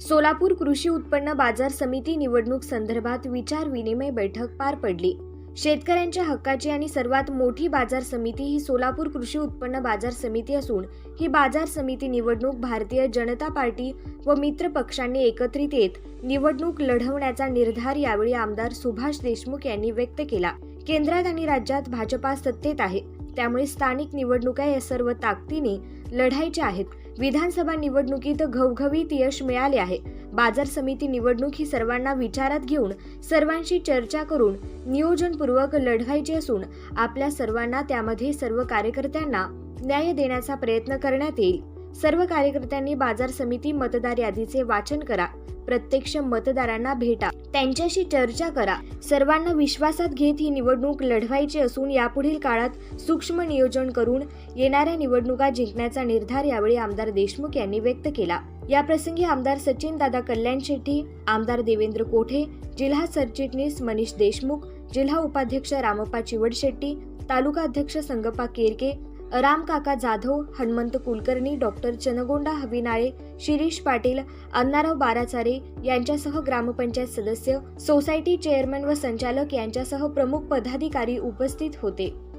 सोलापूर कृषी उत्पन्न बाजार समिती निवडणूक संदर्भात विचार विनिमय बैठक पार पडली. शेतकऱ्यांच्या हक्काची आणि सर्वात मोठी बाजार समिती ही सोलापूर कृषी उत्पन्न बाजार समिती असून ही बाजार समिती निवडणूक भारतीय जनता पार्टी व मित्र पक्षांनी एकत्रित येत निवडणूक लढवण्याचा निर्धार यावेळी आमदार सुभाष देशमुख यांनी व्यक्त केला. केंद्रात आणि राज्यात भाजपा सत्तेत आहे त्यामुळे स्थानिक निवडणुका या सर्व ताकदीने लढायच्या आहेत. विधानसभा निवडणुकीत घवघवीत यश मिळाले आहे. बाजार समिती निवडणूक ही सर्वांना विचारात घेऊन सर्वांशी चर्चा करून नियोजनपूर्वक लढवायची असून आपल्या सर्वांना त्यामध्ये सर्व कार्यकर्त्यांना न्याय देण्याचा प्रयत्न करण्यात येईल. सर्व कार्यकर्त्यांनी बाजार समिती मतदार यादीचे वाचन करा. प्रत्यक्ष मतदारांना भेटा. त्यांच्याशी चर्चा करा. सर्वांना विश्वासात घेत ही निवडणूक लढवायची असून यापुढील काळात सूक्ष्म नियोजन करून येणाऱ्या निवडणुका जिंकण्याचा निर्धार यावेळी आमदार देशमुख यांनी व्यक्त केला. या प्रसंगी आमदार सचिन दादा कल्याण शेट्टी आमदार देवेंद्र कोठे जिल्हा सरचिटणीस मनीष देशमुख जिल्हा उपाध्यक्ष रामप्पा चिवडशेट्टी तालुका अध्यक्ष संगप्पा केरके राम काका जाधव हनुमंत कुलकर्णी डॉक्टर चनगोंडा हविनाळे शिरीष पाटील अण्णाराव बाराचारे यांच्यासह ग्रामपंचायत सदस्य सोसायटी चेअरमन व संचालक यांच्यासह प्रमुख पदाधिकारी उपस्थित होते.